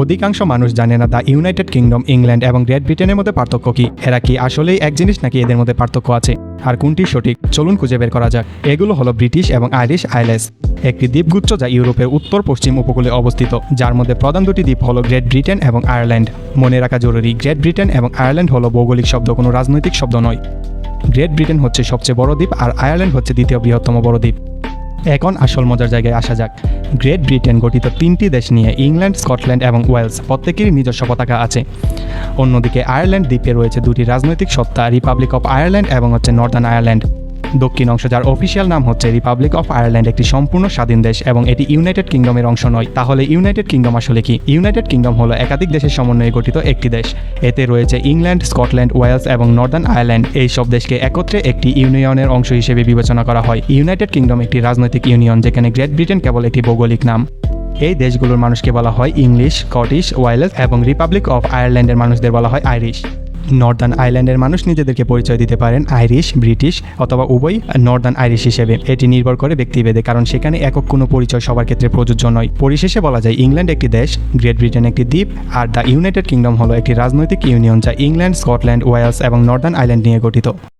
অধিকাংশ মানুষ জানে না দ্য ইউনাইটেড কিংডম, ইংল্যান্ড এবং গ্রেট ব্রিটেনের মধ্যে পার্থক্য কি? এরা কি আসলেই এক জিনিস নাকি এদের মধ্যে পার্থক্য আছে? আর কোনটি সঠিক? চলুন খুঁজে বের করা যাক। এগুলো হলো ব্রিটিশ এবং আইরিশ আইল্যান্ডস একটি দ্বীপগুচ্ছ যা ইউরোপের উত্তর পশ্চিম উপকূলে অবস্থিত। যার মধ্যে প্রধান দুটি দ্বীপ হলো গ্রেট ব্রিটেন এবং আয়ারল্যান্ড। মনে রাখা জরুরি, গ্রেট ব্রিটেন এবং আয়ারল্যান্ড হলো ভৌগোলিক শব্দ, কোনো রাজনৈতিক শব্দ নয়। গ্রেট ব্রিটেন হচ্ছে সবচেয়ে বড় দ্বীপ আর আয়ারল্যান্ড হচ্ছে দ্বিতীয় বৃহত্তম বড় দ্বীপ। এখন আসল মজার জায়গায় আসা যাক। গ্রেট ব্রিটেন গঠিত তিনটি দেশ নিয়ে ইংল্যান্ড, স্কটল্যান্ড এবং ওয়েলস প্রত্যেকেরই নিজস্ব পতাকা আছে। অন্যদিকে আয়ারল্যান্ড দ্বীপে রয়েছে দুটি রাজনৈতিক সত্তা, রিপাবলিক অফ আয়ারল্যান্ড এবং হচ্ছে নর্দার্ন আয়ারল্যান্ড। দক্ষিণ অংশ যার অফিসিয়াল নাম হচ্ছে রিপাবলিক অফ আয়ারল্যান্ড একটি সম্পূর্ণ স্বাধীন দেশ এবং এটি ইউনাইটেড কিংডমের অংশ নয়। তাহলে ইউনাইটেড কিংডম আসলে কি? ইউনাইটেড কিংডম হলো একাধিক দেশের সমন্বয়ে গঠিত একটি দেশ। এতে রয়েছে ইংল্যান্ড, স্কটল্যান্ড, ওয়েলস এবং নর্দার্ন আয়ারল্যান্ড। এই সব দেশকে একত্রে একটি ইউনিয়নের অংশ হিসেবে বিবেচনা করা হয়। ইউনাইটেড কিংডম একটি রাজনৈতিক ইউনিয়ন, যেখানে গ্রেট ব্রিটেন কেবল একটি ভৌগোলিক নাম। এই দেশগুলোর মানুষকে বলা হয় ইংলিশ, স্কটিশ, ওয়েলস এবং রিপাবলিক অফ আয়ারল্যান্ডের মানুষদের বলা হয় আইরিশ। নর্দার্ন আইল্যান্ডের মানুষ নিজেদেরকে পরিচয় দিতে পারেন আইরিশ, ব্রিটিশ অথবা উভয় নর্দার্ন আইরিশ হিসেবে। এটি নির্ভর করে ব্যক্তিভেদে, কারণ সেখানে একক কোনো পরিচয় সবার ক্ষেত্রে প্রযোজ্য নয়। পরিশেষে বলা যায় ইংল্যান্ড একটি দেশ, গ্রেট ব্রিটেন একটি দ্বীপ, আর দ্য ইউনাইটেড কিংডম হলো একটি রাজনৈতিক ইউনিয়ন যা ইংল্যান্ড, স্কটল্যান্ড, ওয়েলস এবং নর্দার্ন আইল্যান্ড নিয়ে গঠিত।